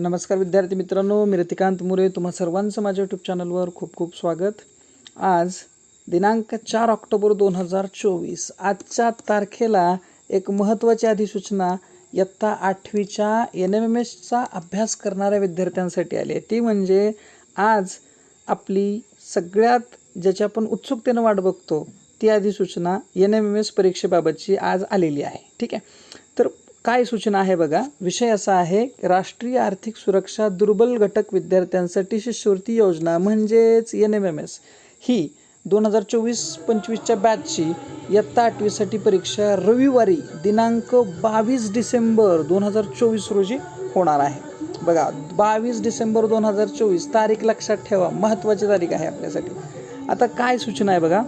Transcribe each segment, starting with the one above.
नमस्कार विद्यार्थी मित्रांनो मी रतिकांत मुरे. तुम्हा सर्वांचं माझ्या यूट्यूब चॅनलवर खूप खूप स्वागत. आज दिनांक चार ऑक्टोबर दोन हजार चोवीस आजच्या तारखेला एक महत्त्वाची अधिसूचना इयत्ता आठवीच्या एन एम एम एसचा अभ्यास करणाऱ्या विद्यार्थ्यांसाठी आली आहे. ती म्हणजे आज आपली सगळ्यात ज्याची आपण उत्सुकतेनं वाट बघतो ती अधिसूचना एन एम एम एस परीक्षेबाबतची आज आलेली आहे. ठीक आहे? तर काय सूचना आहे बघा? विषय असा आहे राष्ट्रीय आर्थिक सुरक्षा दुर्बल घटक विद्यार्थ्यांसाठी शिष्यवृत्ती योजना म्हणजेच एन एम एम एस ही दोन हजार चोवीस पंचवीसच्या बॅचची इयत्ता आठवीसाठी परीक्षा रविवारी दिनांक बावीस डिसेंबर दोन हजार चोवीस रोजी होणार आहे. बघा बावीस डिसेंबर दोन हजार चोवीस तारीख लक्षात ठेवा महत्त्वाची तारीख आहे आपल्यासाठी. आता काय सूचना आहे बघा?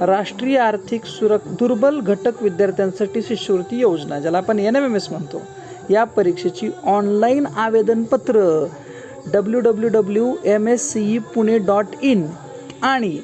राष्ट्रीय आर्थिक सुरक दुर्बल घटक विद्यार्थ्यांसाठी शिष्यवृत्ती योजना ज्याला आपण एन एम एम एस म्हणतो. या परीक्षेची online आवेदनपत्र W W W M S C E Pune dot in आणि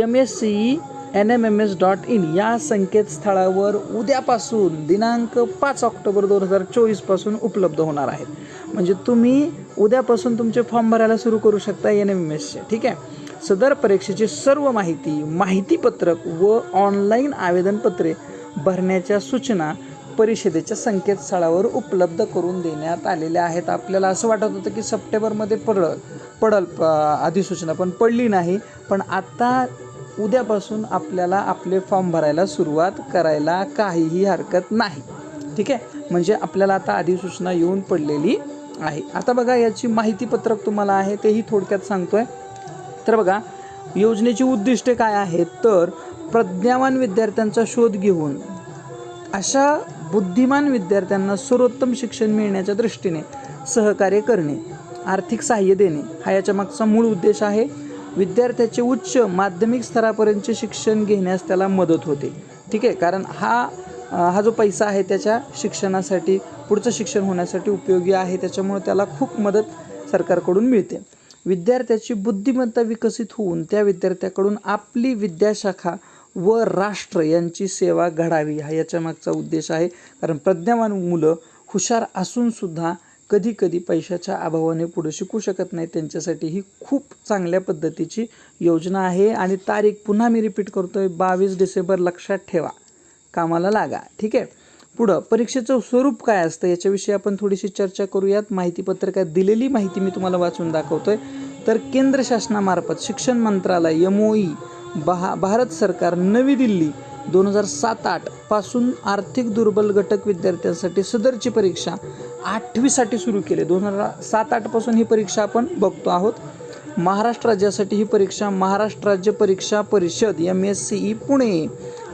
M S C E N M M S dot in या संकेतस्थळावर उद्यापासून दिनांक पाच ऑक्टोबर दोन हजार चोवीसपासून उपलब्ध होणार आहेत. म्हणजे तुम्ही उद्यापासून तुमचे फॉर्म भरायला सुरू करू शकता एन एम एम एसचे ठीक आहे? सदर परीक्षेची सर्व माहिती माहितीपत्रक व ऑनलाईन आवेदनपत्रे भरण्याच्या सूचना परिषदेच्या संकेतस्थळावर उपलब्ध करून देण्यात आलेल्या आहेत. आपल्याला असं वाटत होतं की सप्टेंबरमध्ये पडल पडल प- अधिसूचना पण पडली नाही. पण आत्ता उद्यापासून आपल्याला आपले फॉर्म भरायला सुरुवात करायला काहीही हरकत नाही. ठीक आहे? म्हणजे आपल्याला आता अधिसूचना येऊन पडलेली आहे. आता बघा याची माहितीपत्रक तुम्हाला आहे तेही थोडक्यात सांगतो आहे तर बघा योजनेची उद्दिष्टे काय आहेत? तर प्रज्ञावान विद्यार्थ्यांचा शोध घेऊन अशा बुद्धिमान विद्यार्थ्यांना सर्वोत्तम शिक्षण मिळण्याच्या दृष्टीने सहकार्य करणे आर्थिक सहाय्य देणे हा याच्या मागचा मूळ उद्देश आहे. विद्यार्थ्याचे उच्च माध्यमिक स्तरापर्यंतचे शिक्षण घेण्यास त्याला मदत होते. ठीक आहे? कारण हा हा जो पैसा आहे त्याच्या शिक्षणासाठी पुढचं शिक्षण होण्यासाठी उपयोगी आहे त्याच्यामुळे त्याला खूप मदत सरकारकडून मिळते. विद्यार्थ्याची बुद्धिमत्ता विकसित होऊन त्या विद्यार्थ्याकडून आपली विद्याशाखा व राष्ट्र यांची सेवा घडावी. हा याच्या मागचा उद्देश आहे. कारण प्रज्ञावान मुलं हुशार असूनसुद्धा कधी कधी पैशाच्या अभावाने पुढे शिकू शकत नाही त्यांच्यासाठी ही खूप चांगल्या पद्धतीची योजना आहे. आणि तारीख पुन्हा मी रिपीट करतोय. बावीस डिसेंबर लक्षात ठेवा. कामाला लागा. ठीक आहे? पुढं परीक्षेचं स्वरूप काय असतं याच्याविषयी आपण थोडीशी चर्चा करूयात. माहितीपत्रकात दिलेली माहिती मी तुम्हाला वाचून दाखवतोय. तर केंद्र शासनामार्फत शिक्षण मंत्रालय एमओई बहा भारत सरकार नवी दिल्ली दोन हजार सात आठपासून आर्थिक दुर्बल घटक विद्यार्थ्यांसाठी सदरची परीक्षा आठवीसाठी सुरू केली. दोन हजार सात आठपासून ही परीक्षा आपण बघतो आहोत. महाराष्ट्र राज्यासाठी ही परीक्षा महाराष्ट्र राज्य परीक्षा परिषद M S C E Pune.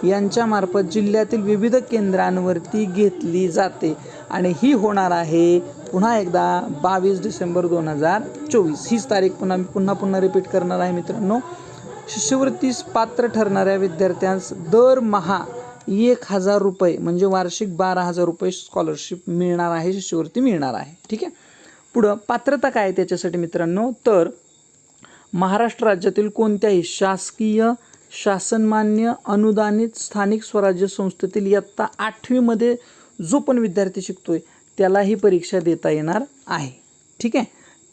यांच्यामार्फत जिल्ह्यातील विविध केंद्रांवरती घेतली जाते. आणि ही होणार आहे पुन्हा एकदा बावीस डिसेंबर दोन हजार चोवीस. हीच तारीख पुन्हा पुन्हा पुन्हा रिपीट करणार आहे मित्रांनो. शिष्यवृत्तीस पात्र ठरणाऱ्या विद्यार्थ्यांस दरमहा एक हजार रुपये म्हणजे वार्षिक बारा हजार रुपये स्कॉलरशिप मिळणार आहे शिष्यवृत्ती मिळणार आहे. ठीक आहे? पुढं पात्रता काय आहे त्याच्यासाठी मित्रांनो? तर महाराष्ट्र राज्यातील कोणत्याही शासकीय शासनमान्य अनुदानित स्थानिक स्वराज्य संस्थेतील इयत्ता आठवीमध्ये जो पण विद्यार्थी शिकतोय त्याला ही परीक्षा देता येणार आहे. ठीक आहे?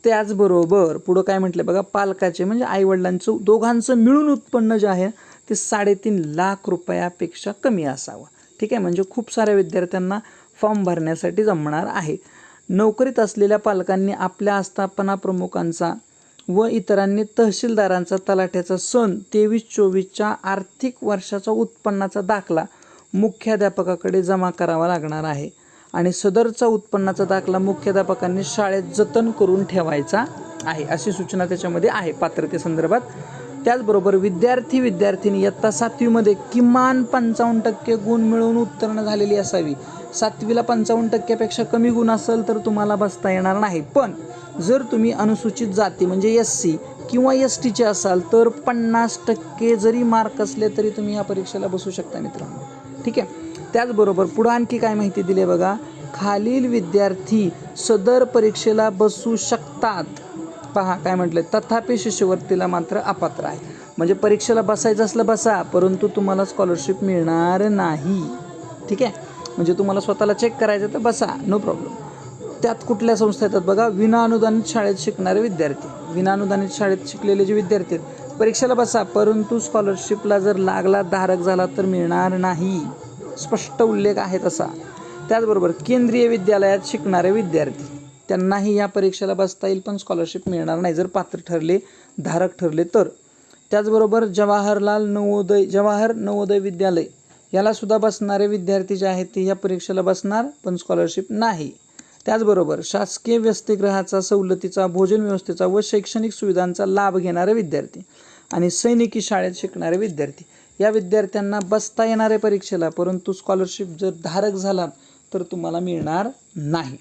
त्याचबरोबर पुढं काय म्हटलं बघा पालकाचे म्हणजे आईवडिलांचं दोघांचं मिळून उत्पन्न जे आहे ते साडेतीन लाख रुपयापेक्षा कमी असावं. ठीक आहे? म्हणजे खूप साऱ्या विद्यार्थ्यांना फॉर्म भरण्यासाठी जमणार आहे. नोकरीत असलेल्या पालकांनी आपल्या आस्थापना प्रमुखांचा व इतरांनी तहसीलदारांचा तलाठ्याचा सण तेवीस चोवीसच्या आर्थिक वर्षाचा उत्पन्नाचा दाखला मुख्याध्यापकाकडे जमा करावा लागणार आहे. आणि सदरचा उत्पन्नाचा दाखला मुख्याध्यापकांनी शाळेत जतन करून ठेवायचा आहे अशी सूचना त्याच्यामध्ये आहे पात्रतेसंदर्भात त्याचबरोबर विद्यार्थी विद्यार्थिनी इयत्ता सातवीमध्ये किमान पंचावन्न टक्के गुण मिळवून उत्तीर्ण झालेली असावी. सातवीला पंचावन्न टक्क्यापेक्षा कमी गुण असेल तर तुम्हाला बसता येणार नाही. पण जर तुम्ही अनुसूचित जाती म्हणजे एस सी किंवा एस टीचे असाल तर पन्नास टक्के जरी मार्क असले तरी तुम्ही या परीक्षेला बसू शकता मित्रांनो. ठीक आहे? त्याचबरोबर पुढं आणखी काय माहिती दिली आहे बघा? खालील विद्यार्थी सदर परीक्षेला बसू शकतात. पहा काय म्हटलं तथापि शिष्यवृत्तीला मात्र अपात्र आहे म्हणजे परीक्षेला बसायचं असलं बसा परंतु तुम्हाला स्कॉलरशिप मिळणार नाही. ठीक आहे? म्हणजे तुम्हाला स्वतःला चेक करायचं तर बसा नो प्रॉब्लेम त्यात कुठल्या संस्था येतात बघा? विनाअनुदानित शाळेत शिकणारे विद्यार्थी. विनाअनुदानित शाळेत शिकलेले जे विद्यार्थी आहेत परीक्षेला बसा परंतु स्कॉलरशिपला जर लागला धारक झाला तर मिळणार नाही. स्पष्ट उल्लेख आहे तसा त्याचबरोबर केंद्रीय विद्यालयात शिकणारे विद्यार्थी त्यांनाही या परीक्षेला बसता येईल पण स्कॉलरशिप मिळणार नाही. जर पात्र ठरले धारक ठरले तर. त्याचबरोबर जवाहरलाल नवोदय जवाहर नवोदय विद्यालय यालासुद्धा बसणारे विद्यार्थी जे आहेत ते या परीक्षेला बसणार पण स्कॉलरशिप नाही. त्याचबरोबर शासकीय व्यस्तिग्रहाचा सवलतीचा भोजन व्यवस्थेचा व शैक्षणिक सुविधांचा लाभ घेणारे विद्यार्थी आणि सैनिकी शाळेत शिकणारे विद्यार्थी. या विद्यार्थ्यांना बसता येणाऱ्या परीक्षेला परंतु स्कॉलरशिप जर धारक झाला तर तुम्हाला मिळणार नाही.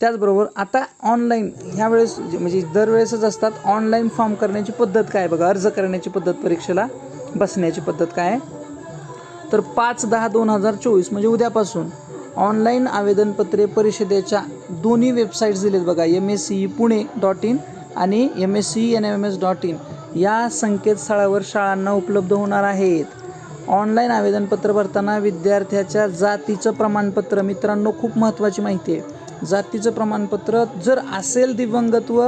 त्याचबरोबर आता ऑनलाईन ह्या वेळेस म्हणजे दरवेळेसच असतात ऑनलाईन फॉर्म करण्याची पद्धत काय? आहे बघा अर्ज करण्याची पद्धत परीक्षेला बसण्याची पद्धत काय? आहे तर पाच दहा दोन हजार चोवीस म्हणजे उद्यापासून ऑनलाईन आवेदनपत्रे परिषदेच्या दोन्ही वेबसाईट्स दिलेत बघा M S C Pune dot in आणि M S C N M S dot in. या संकेतस्थळावर शाळांना उपलब्ध होणार आहेत. ऑनलाईन आवेदनपत्र भरताना विद्यार्थ्याच्या जातीचं प्रमाणपत्र मित्रांनो खूप महत्त्वाची माहिती आहे. जातीचं प्रमाणपत्र जर असेल दिव्यांगत्व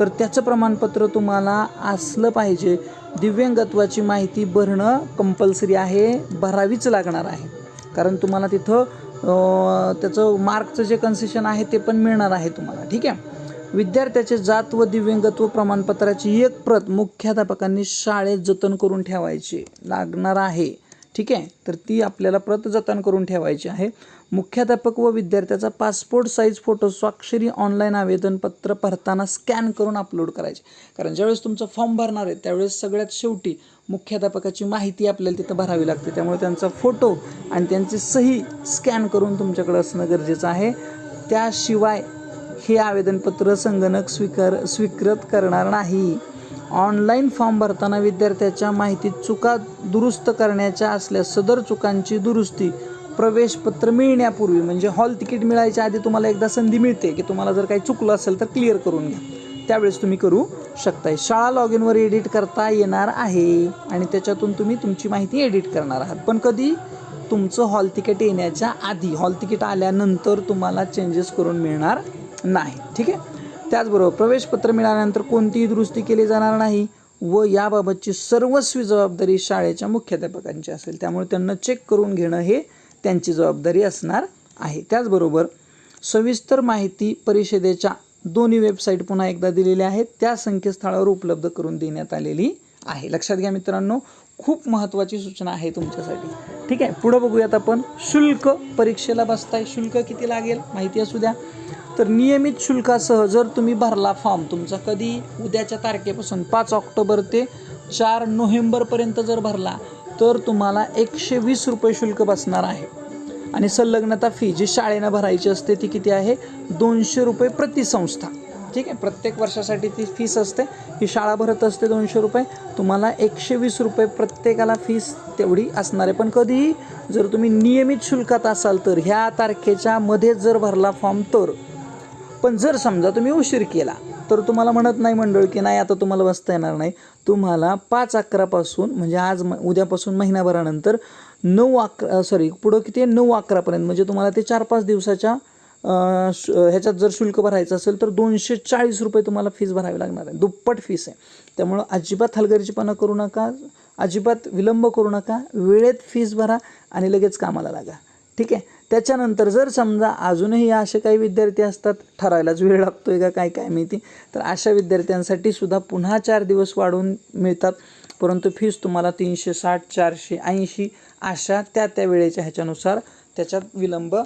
तर त्याचं प्रमाणपत्र तुम्हाला असलं पाहिजे. दिव्यांगत्वाची माहिती भरणं कंपल्सरी आहे भरावीच लागणार आहे. कारण तुम्हाला तिथं त्याचं मार्कचं जे कन्सेशन आहे ते पण मिळणार आहे तुम्हाला ठीक आहे? विद्यार्थ्याचे जात व दिव्यांगत्व प्रमाणपत्राची एक प्रत मुख्याध्यापकांनी शाळेत जतन करून ठेवायची लागणार आहे ठीक आहे? तर ती आपल्याला प्रत जतन करून ठेवायची आहे. मुख्याध्यापक व विद्यार्थ्याचा पासपोर्ट साईज फोटो स्वाक्षरी ऑनलाईन आवेदनपत्र भरताना स्कॅन करून अपलोड करायचे. कारण ज्यावेळेस तुमचा फॉर्म भरणार आहे त्यावेळेस सगळ्यात शेवटी मुख्याध्यापकाची माहिती आपल्याला तिथं भरावी लागते. त्यामुळे त्यांचा फोटो आणि त्यांची सही स्कॅन करून तुमच्याकडे असणं गरजेचं आहे. त्याशिवाय हे आवेदनपत्र संगणक स्वीकार स्वीकृत करणार नाही. ऑनलाईन फॉर्म भरताना विद्यार्थ्याच्या माहितीत चुका दुरुस्त करण्याच्या असल्यास सदर चुकांची दुरुस्ती प्रवेशपत्र मिळण्यापूर्वी म्हणजे हॉल तिकीट मिळायच्या आधी तुम्हाला एकदा संधी मिळते की तुम्हाला जर काही चुकलं असेल तर क्लिअर करून घ्या. त्यावेळेस तुम्ही करू शकताय. शाळा लॉग इनवर एडिट करता येणार आहे आणि त्याच्यातून तुम्ही तुमची माहिती एडिट करणार आहात. पण कधी तुमचं हॉल तिकीट येण्याच्या आधी हॉल तिकीट आल्यानंतर तुम्हाला चेंजेस करून मिळणार नाही. ठीक आहे? त्याचबरोबर प्रवेशपत्र मिळाल्यानंतर कोणतीही दुरुस्ती केली जाणार नाही व याबाबतची सर्वस्वी जबाबदारी शाळेच्या मुख्याध्यापकांची असेल. त्यामुळे त्यांना चेक करून घेणं हे त्यांची जबाबदारी असणार आहे. त्याचबरोबर सविस्तर माहिती परिषदेच्या दोन्ही वेबसाईट पुन्हा एकदा दिलेल्या आहेत. त्या संकेतस्थळावर उपलब्ध करून देण्यात आलेली आहे. लक्षात घ्या मित्रांनो खूप महत्त्वाची सूचना आहे तुमच्यासाठी. ठीक आहे पुढं बघूयात आपण. शुल्क परीक्षेला बसताय. शुल्क किती लागेल? माहिती असू द्या. तर नियमित शुल्कासह जर तुम्ही भरला फॉर्म तुमचा कधी उद्याच्या तारखेपासून पाच ऑक्टोबर ते चार नोव्हेंबरपर्यंत जर भरला तर तुम्हाला एकशे वीस रुपये शुल्क बसणार आहे. आणि संलग्नता फी जी शाळेनं भरायची असते ती किती आहे? दोनशे रुपये प्रति संस्था. ठीक आहे? प्रत्येक वर्षासाठी ती फीस असते. ही शाळा भरत असते दोनशे रुपये. तुम्हाला एकशे वीस रुपये प्रत्येकाला फीस तेवढी असणार आहे. पण कधीही जर तुम्ही नियमित शुल्कात असाल तर ह्या तारखेच्या मध्ये जर भरला फॉर्म तर. पण जर समजा तुम्ही उशीर केला तर तुम्हाला म्हणत नाही मंडळ की नाही आता तुम्हाला बसता येणार नाही. तुम्हाला पाच अकरापासून म्हणजे आज म उद्यापासून महिनाभरानंतर नऊ अकरा सॉरी पुढं किती? आहे नऊ अकरापर्यंत म्हणजे तुम्हाला ते चार पाच दिवसाच्या श- ह्याच्यात जर शुल्क भरायचं असेल तर दोनशे चाळीस रुपये तुम्हाला फीस भरावी लागणार आहे. दुप्पट फीस आहे. त्यामुळं अजिबात हलगर्जीपणा करू नका अजिबात विलंब करू नका. वेळेत फीस भरा आणि लगेच कामाला लागा. ठीक आहे? त्याच्यानंतर जर समजा अजूनही असे काही विद्यार्थी असतात ठरायलाच वेळ लागतोय का काय काय माहिती? तर अशा विद्यार्थ्यांसाठी सुद्धा पुन्हा चार दिवस वाढवून मिळतात. परंतु फीस तुम्हाला तीनशे साठ चारशे ऐंशी अशा त्या त्या वेळेच्या ह्याच्यानुसार त्याच्यात विलंब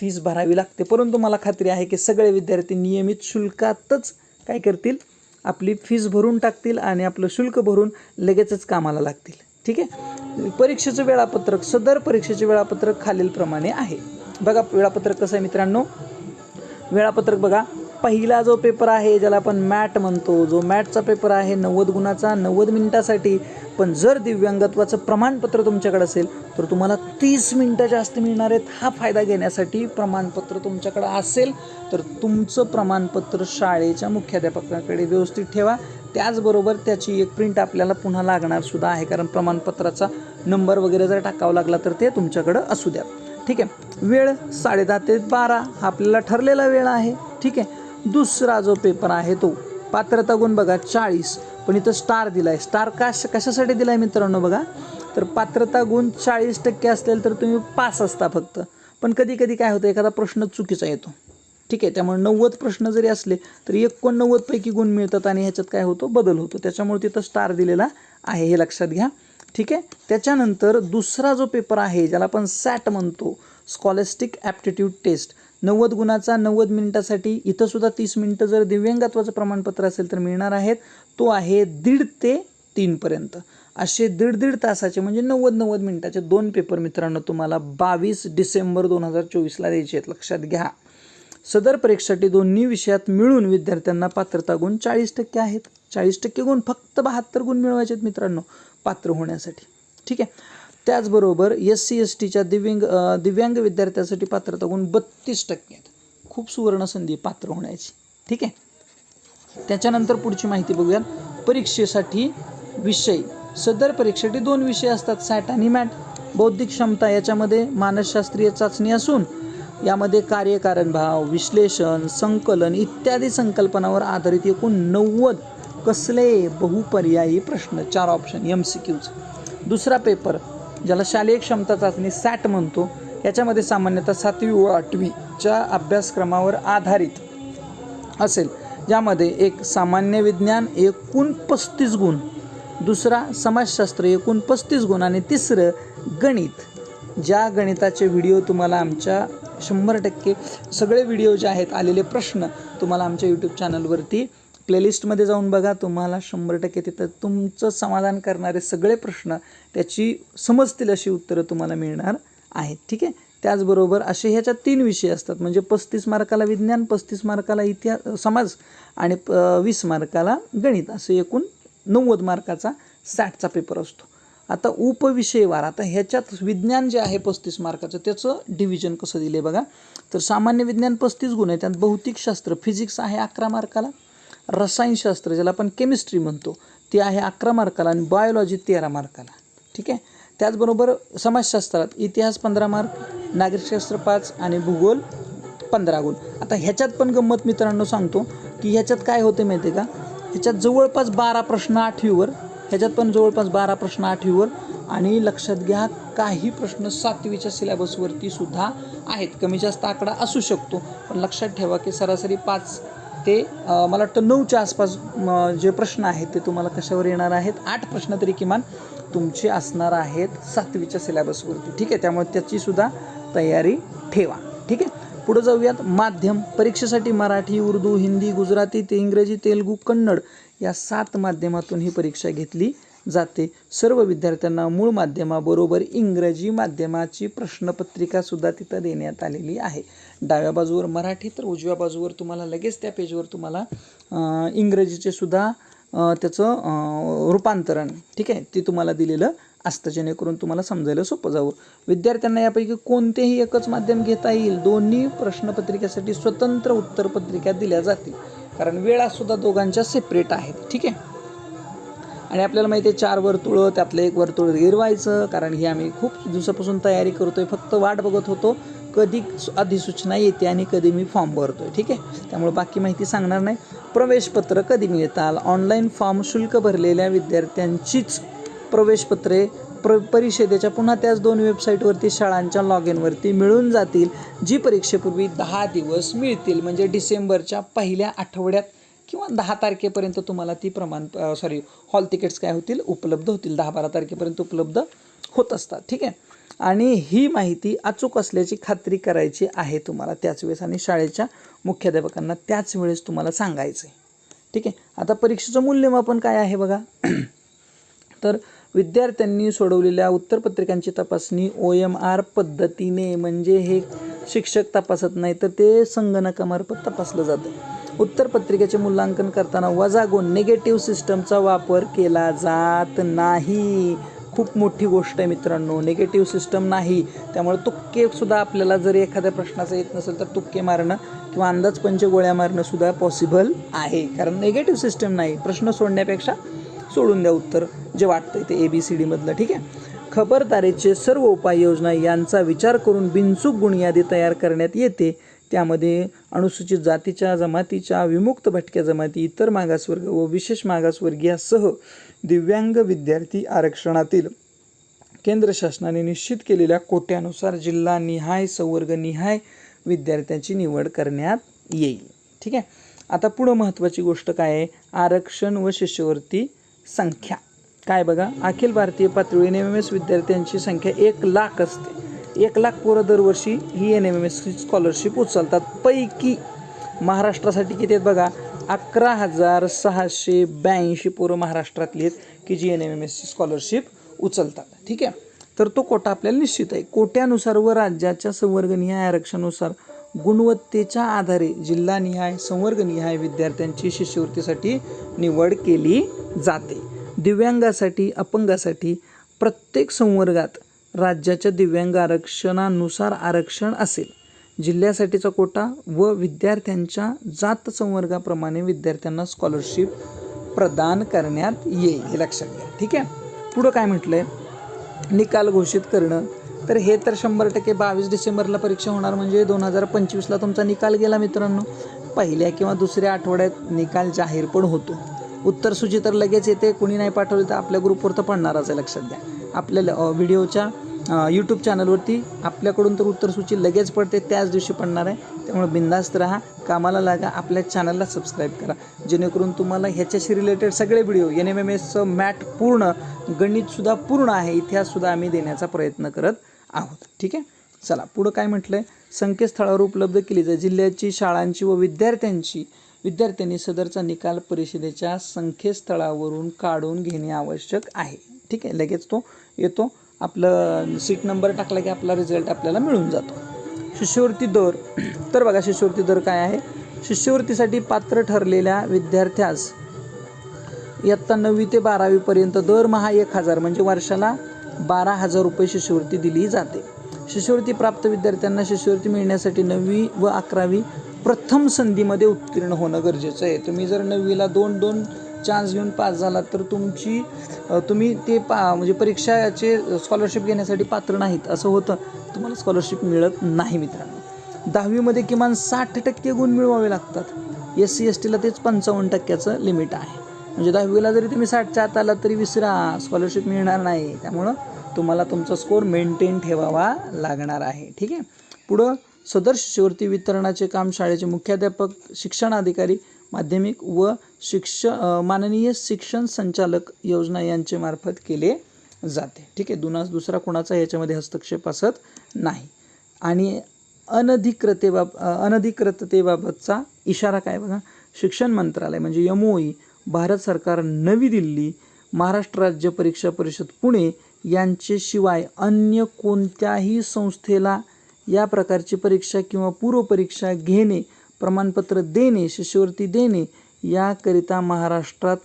फीस भरावी लागते. परंतु मला खात्री आहे की सगळे विद्यार्थी नियमित शुल्कातच काय करतील? आपली फीस भरून टाकतील आणि आपलं शुल्क भरून लगेचच कामाला लागतील. ठीक आहे? परीक्षेचं वेळापत्रक सदर परीक्षेचे वेळापत्रक खालीलप्रमाणे आहे. बघा वेळापत्रक कसं आहे मित्रांनो? वेळापत्रक बघा. पहिला जो पेपर आहे ज्याला आपण मॅट म्हणतो जो मॅटचा पेपर आहे नव्वद गुणाचा नव्वद मिनिटासाठी. पण जर दिव्यांगत्वाचं प्रमाणपत्र तुमच्याकडे असेल तर तुम्हाला तीस मिनटं जास्त मिळणार आहेत. हा फायदा घेण्यासाठी प्रमाणपत्र तुमच्याकडं असेल तर तुमचं प्रमाणपत्र शाळेच्या मुख्याध्यापकाकडे व्यवस्थित ठेवा. त्याचबरोबर त्याची एक प्रिंट आपल्याला पुन्हा लागणार सुद्धा आहे. कारण प्रमाणपत्राचा नंबर वगैरे जर टाकावा लागला तर ते तुमच्याकडं असू द्या. ठीक आहे? वेळ साडेदहा ते बारा हा आपल्याला ठरलेला वेळ आहे. ठीक आहे? दुसरा जो पेपर आहे तो पात्रता गुण बघा चाळीस. पण इथं स्टार दिला आहे स्टार काश कशासाठी दिला आहे मित्रांनो बघा? तर पात्रता गुण चाळीस टक्के असलेल तर तुम्ही पास असता फक्त. पण कधी कधी काय होतं एखादा प्रश्न चुकीचा येतो. ठीक आहे त्यामुळे नव्वद प्रश्न जरी असले तरी एकोणनव्वदपैकी गुण मिळतात आणि ह्याच्यात काय होतो बदल होतो. त्याच्यामुळे तिथं स्टार दिलेला आहे हे लक्षात घ्या. ठीक आहे? त्याच्यानंतर दुसरा जो पेपर आहे ज्याला आपण सॅट म्हणतो स्कॉलेस्टिक ॲप्टिट्यूड टेस्ट नव्वद गुणाचा नव्वद मिनिटासाठी इथंसुद्धा तीस मिनिटं जर दिव्यांगत्वाचं प्रमाणपत्र असेल तर मिळणार आहेत. तो आहे दीड ते तीनपर्यंत असे दीड दीड तासाचे म्हणजे नव्वद नव्वद मिनिटाचे दोन पेपर मित्रांनो तुम्हाला बावीस डिसेंबर दोन हजार चोवीसला द्यायचे आहेत. लक्षात घ्या. सदर परीक्षेसाठी दोन्ही विषयात मिळून विद्यार्थ्यांना पात्रता गुण चाळीस टक्के आहेत. चाळीस टक्के गुण फक्त बहात्तर गुण मिळवायचे आहेत मित्रांनो पात्र होण्यासाठी. ठीक आहे? त्याचबरोबर एस सी एस टीच्या दिव्यांग दिव्यांग विद्यार्थ्यासाठी पात्रता गुण बत्तीस टक्के आहेत. खूप सुवर्ण संधी पात्र होण्याची. ठीक आहे? त्याच्यानंतर पुढची माहिती बघूयात. परीक्षेसाठी विषय. सदर परीक्षेसाठी दोन विषय असतात सॅट आणि मॅट. बौद्धिक क्षमता याच्यामध्ये मानसशास्त्रीय चाचणी असून यामध्ये कार्यकारण भाव विश्लेषण संकलन इत्यादी संकल्पनावर आधारित एकूण नव्वद कसले बहुपर्यायी प्रश्न चार ऑप्शन एम सी क्यूज दुसरा पेपर ज्याला शालेय क्षमता चाचणी सॅट म्हणतो याच्यामध्ये सामान्यतः सातवी व आठवीच्या अभ्यासक्रमावर आधारित असेल. ज्यामध्ये एक सामान्य विज्ञान एकूण पस्तीस गुण दुसरा समाजशास्त्र एकूण पस्तीस गुण आणि तिसरं गणित. ज्या गणिताचे व्हिडिओ तुम्हाला आमच्या शंभर टक्के सगळे व्हिडिओ जे आहेत आलेले प्रश्न तुम्हाला आमच्या यूट्यूब चॅनलवरती प्लेलिस्टमध्ये जाऊन बघा. तुम्हाला शंभर टक्के तिथं तुमचं समाधान करणारे सगळे प्रश्न त्याची समजतील अशी उत्तरं तुम्हाला मिळणार आहेत. ठीक आहे? त्याचबरोबर असे ह्याच्यात तीन विषय असतात. म्हणजे पस्तीस मार्काला विज्ञान पस्तीस मार्काला इतिहास समाज आणि प वीस मार्काला गणित. असं एकूण नव्वद मार्काचा सॅटचा पेपर असतो. आता उपविषयवार आता ह्याच्यात विज्ञान जे आहे पस्तीस मार्काचं त्याचं डिव्हिजन कसं दिलं आहे बघा. तर सामान्य विज्ञान पस्तीस गुण आहे त्यात भौतिकशास्त्र फिजिक्स आहे अकरा मार्काला. रसायनशास्त्र ज्याला आपण केमिस्ट्री म्हणतो ते आहे अकरा मार्काला आणि बायोलॉजी तेरा मार्काला. ठीक आहे? त्याचबरोबर समाजशास्त्रात इतिहास पंधरा मार्क नागरिकशास्त्र पाच आणि भूगोल पंधरा गुण. आता ह्याच्यात पण गंमत मित्रांनो सांगतो की ह्याच्यात काय होते माहिती आहे का? ह्याच्यात जवळपास बारा प्रश्न आठवीवर ह्याच्यात पण जवळपास बारा प्रश्न आठवीवर आणि लक्षात घ्या काही प्रश्न सातवीच्या सिलेबसवरती सुद्धा आहेत. कमी जास्त आकडा असू शकतो पण लक्षात ठेवा की सरासरी पाच ते मला वाटतं नऊच्या आसपास जे प्रश्न आहेत ते तुम्हाला कशावर येणार आहेत? आठ प्रश्न तरी किमान तुमचे असणार आहेत सातवीच्या सिलेबसवरती ठीक आहे? त्यामुळे त्याचीसुद्धा तयारी ठेवा. ठीक आहे? पुढे जाऊयात. माध्यम परीक्षेसाठी मराठी उर्दू हिंदी गुजराती ते इंग्रजी तेलगू कन्नड या सात माध्यमातून ही परीक्षा घेतली जाते. सर्व विद्यार्थ्यांना मूळ माध्यमाबरोबर इंग्रजी माध्यमाची प्रश्नपत्रिकासुद्धा तिथं देण्यात आलेली आहे. डाव्या बाजूवर मराठी तर उजव्या बाजूवर तुम्हाला लगेच त्या पेजवर तुम्हाला इंग्रजीचे सुद्धा त्याचं रूपांतरण ठीक आहे ते तुम्हाला दिलेलं असतं जेणेकरून तुम्हाला समजायला सोपं जावं. विद्यार्थ्यांना यापैकी कोणतेही एकच माध्यम घेता येईल? दोन्ही प्रश्नपत्रिकेसाठी स्वतंत्र उत्तरपत्रिका दिल्या जातील. कारण वेळासुद्धा दोघांच्या सेपरेट आहेत ठीक आहे? आणि आपल्याला माहिती आहे चार वर्तुळं त्यातलं एक वर्तुळ गिरवायचं कारण ही आम्ही खूप दिवसापासून तयारी करतो आहे फक्त वाट बघत होतो. कधी अधिसूचना येते आणि कधी मी फॉर्म आहे ठीक आहे? त्यामुळे बाकी माहिती सांगणार नाही. प्रवेशपत्र कधी मिळताल ऑनलाईन फॉर्म शुल्क भरलेल्या विद्यार्थ्यांचीच प्रवेशपत्रे प्र परिषदेच्या पुन्हा त्याच दोन वेबसाईटवरती शाळांच्या लॉग इनवरती मिळून जातील जी परीक्षेपूर्वी दहा दिवस मिळतील. म्हणजे डिसेंबरच्या पहिल्या आठवड्यात किंवा दहा तारखेपर्यंत तुम्हाला ती प्रमाण सॉरी हॉल तिकीट्स काय होतील? उपलब्ध होतील. दहा बारा तारखेपर्यंत उपलब्ध होत असतात. ठीक आहे? आणि ही माहिती अचूक असल्याची खात्री करायची आहे तुम्हाला त्याच वेळेस आणि शाळेच्या मुख्याध्यापकांना त्याच वेळेस तुम्हाला सांगायचं आहे ठीक आहे? आता परीक्षेचं मूल्यमापन काय आहे बघा? तर विद्यार्थ्यांनी सोडवलेल्या उत्तरपत्रिकांची तपासणी ओ एम आर पद्धतीने म्हणजे हे शिक्षक तपासत नाही तर ते संगणकामार्फत तपासलं जातं. उत्तरपत्रिकेचे मूल्यांकन करताना वजा गुण निगेटिव्ह सिस्टमचा वापर केला जात नाही. खूप मोठी गोष्ट आहे मित्रांनो निगेटिव्ह सिस्टम नाही. त्यामुळे तुक्केसुद्धा आपल्याला जर एखाद्या प्रश्नाचं येत नसेल तर तुक्के मारणं किंवा अंदाजपंच गोळ्या मारणंसुद्धा पॉसिबल आहे. कारण निगेटिव्ह सिस्टम नाही प्रश्न सोडण्यापेक्षा सोडून द्या उत्तर जे वाटतंय ते ए बी सी डीमधलं ठीक आहे? खबरदारीचे सर्व उपाययोजना यांचा विचार करून बिनचूक गुणयादी तयार करण्यात येते. त्यामध्ये अनुसूचित जातीच्या जमातीच्या विमुक्त भटक्या जमाती इतर मागासवर्ग व विशेष मागासवर्गीयासह दिव्यांग विद्यार्थी आरक्षणातील केंद्र शासनाने निश्चित केलेल्या कोट्यानुसार जिल्हा निहाय संवर्ग निहाय विद्यार्थ्यांची निवड करण्यात येईल. ठीक आहे? आता पुढं महत्त्वाची गोष्ट काय आहे? आरक्षण व शिष्यवृत्ती संख्या. काय बघा अखिल भारतीय पातळीवर एन एम एम एस विद्यार्थ्यांची संख्या एक लाख असते. एक लाख पोरं दरवर्षी ही एन एम एम एसची स्कॉलरशिप उचलतात. पैकी महाराष्ट्रासाठी किती आहेत बघा अकरा हजार सहाशे ब्याऐंशी पोरं महाराष्ट्रातली आहेत की जी एन एम एम एसची स्कॉलरशिप उचलतात. ठीक आहे? तर तो कोटा आपल्याला निश्चित आहे. कोट्यानुसार व राज्याच्या संवर्गनिहाय आरक्षणानुसार गुणवत्तेच्या आधारे जिल्हानिहाय संवर्गनिहाय विद्यार्थ्यांची शिष्यवृत्तीसाठी निवड केली जाते. दिव्यांगासाठी अपंगासाठी प्रत्येक संवर्गात राज्याच्या दिव्यांग आरक्षणानुसार आरक्षण असेल. जिल्ह्यासाठीचा कोटा व विद्यार्थ्यांच्या जात संवर्गाप्रमाणे विद्यार्थ्यांना स्कॉलरशिप प्रदान करण्यात येईल. हे लक्षात घ्या. ठीक आहे? पुढं काय म्हटलं आहे निकाल घोषित करणं. तर हे तर शंभर टक्के बावीस डिसेंबरला परीक्षा होणार म्हणजे दोन हजार पंचवीसला तुमचा निकाल गेला मित्रांनो. पहिल्या किंवा दुसऱ्या आठवड्यात निकाल जाहीर पण होतो. उत्तरसूची तर लगेच येते. कुणी नाही पाठवली तर आपल्या ग्रुपवर तर पडणारच आहे लक्षात द्या. आपल्या व्हिडिओच्या यूट्यूब चॅनलवरती आपल्याकडून तर उत्तरसूची लगेच पडते त्याच दिवशी पडणार आहे. त्यामुळे बिंदास्त राहा कामाला लागा आपल्या चॅनलला सबस्क्राईब करा. जेणेकरून तुम्हाला ह्याच्याशी रिलेटेड सगळे व्हिडिओ एन एम एम एसचं मॅट पूर्ण गणितसुद्धा पूर्ण आहे इतिहाससुद्धा आम्ही देण्याचा प्रयत्न करत आहोत. ठीक आहे? चला पुढं काय म्हटलं आहे संकेतस्थळावर उपलब्ध केली जाईल जिल्ह्याची शाळांची व विद्यार्थ्यांची विद्यार्थ्यांनी सदरचा निकाल परिषदेच्या संकेतस्थळावरून काढून घेणे आवश्यक आहे. ठीक आहे लगेच तो येतो. आपलं सीट नंबर टाकला की आपला रिझल्ट आपल्याला मिळून जातो. शिष्यवृत्ती दर. तर बघा शिष्यवृत्ती दर काय आहे? शिष्यवृत्तीसाठी पात्र ठरलेल्या विद्यार्थ्यास इयत्ता नववी ते बारावीपर्यंत दरमहा एक हजार म्हणजे वर्षाला बारा हजार रुपये शिष्यवृत्ती दिली जाते. शिष्यवृत्ती प्राप्त विद्यार्थ्यांना शिष्यवृत्ती मिळण्यासाठी नववी व अकरावी प्रथम संधीमध्ये उत्तीर्ण होणं गरजेचं आहे. तुम्ही जर नववीला दोन दोन चान्स घेऊन पास झालात तर तुमची तुम्ही ते पा म्हणजे परीक्षाचे स्कॉलरशिप घेण्यासाठी पात्र नाहीत असं होतं. तुम्हाला स्कॉलरशिप मिळत नाही मित्रांनो. दहावीमध्ये किमान साठ टक्के गुण मिळवावे लागतात. एस सी एस टीला तेच पंचावन्न टक्क्याचं लिमिट आहे. म्हणजे दहावीला जरी तुम्ही साठच्या आत आलात तरी विसरा स्कॉलरशिप मिळणार नाही. त्यामुळं तुम्हाला तुमचा स्कोअर मेंटेन ठेवावा लागणार आहे. ठीक आहे? पुढं सदर शिष्यवृत्ती वितरणाचे काम शाळेचे मुख्याध्यापक शिक्षणाधिकारी माध्यमिक व शिक्ष माननीय शिक्षण संचालक योजना यांचे मार्फत केले जाते. ठीक आहे दुना दुसरा कोणाचा याच्यामध्ये हस्तक्षेप असत नाही. आणि अनधिकृतेबाब अनधिकृततेबाबतचा इशारा काय बघा? शिक्षण मंत्रालय म्हणजे यमोई भारत सरकार नवी दिल्ली महाराष्ट्र राज्य परीक्षा परिषद पुणे यांच्याशिवाय अन्य कोणत्याही संस्थेला या प्रकारची परीक्षा किंवा पूर्वपरीक्षा घेणे प्रमाणपत्र देणे शिष्यवृत्ती देणे याकरिता महाराष्ट्रात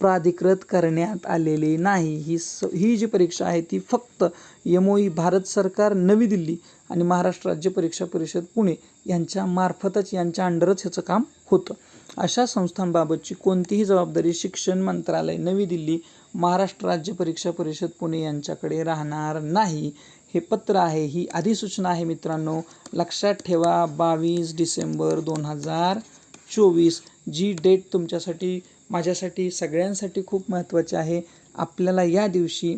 प्राधिकृत करण्यात आलेले नाही. ही स ही जी परीक्षा आहे ती फक्त यमोई भारत सरकार नवी दिल्ली आणि महाराष्ट्र राज्य परीक्षा परिषद पुणे यांच्या मार्फतच यांच्या अंडरच ह्याचं काम होतं. अशा संस्थांबाबतची कोणतीही जबाबदारी शिक्षण मंत्रालय नवी दिल्ली महाराष्ट्र राज्य परीक्षा परिषद पुणे यांच्याकडे राहणार नाही. हे पत्र आहे ही अधिसूचना आहे मित्रांनो. लक्षात ठेवा बावीस डिसेंबर दोन हजार चोवीस. जी डेट तुमच्यासाठी माझ्यासाठी सगळ्यांसाठी खूप महत्त्वाची आहे. आपल्याला या दिवशी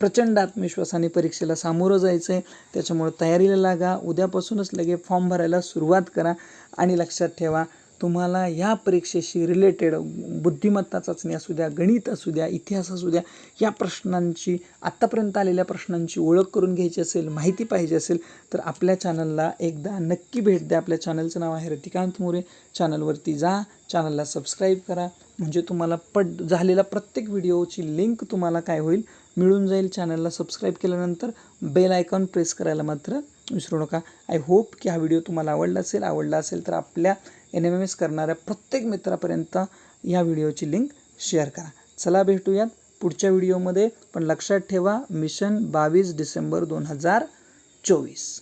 प्रचंड आत्मविश्वासाने परीक्षेला सामोरं जायचं आहे त्याच्यामुळे तयारीला लागा. उद्यापासूनच लगे फॉर्म भरायला सुरुवात करा. आणि लक्षात ठेवा तुम्हाला या परीक्षेशी रिलेटेड बुद्धिमत्ता चाचणी असू द्या गणित असू द्या इतिहास असू द्या या प्रश्नांची आत्तापर्यंत आलेल्या प्रश्नांची ओळख करून घ्यायची असेल माहिती पाहिजे असेल तर आपल्या चॅनलला एकदा नक्की भेट द्या. आपल्या चॅनलचं नाव आहे रतिकांत मोरे. चॅनलवरती जा चॅनलला सबस्क्राईब करा. म्हणजे तुम्हाला पड झालेला प्रत्येक व्हिडिओची लिंक तुम्हाला काय होईल? मिळून जाईल चॅनलला सबस्क्राईब केल्यानंतर बेल आयकॉन प्रेस करायला मात्र विसरू नका. आय होप की हा व्हिडिओ तुम्हाला आवडला असेल. आवडला असेल तर आपल्या एन एम एम एस करणाऱ्या प्रत्येक मित्रापर्यंत या व्हिडिओची लिंक शेअर करा. चला भेटूयात पुढच्या व्हिडिओमध्ये पण लक्षात ठेवा मिशन बावीस डिसेंबर दोन हजार चोवीस.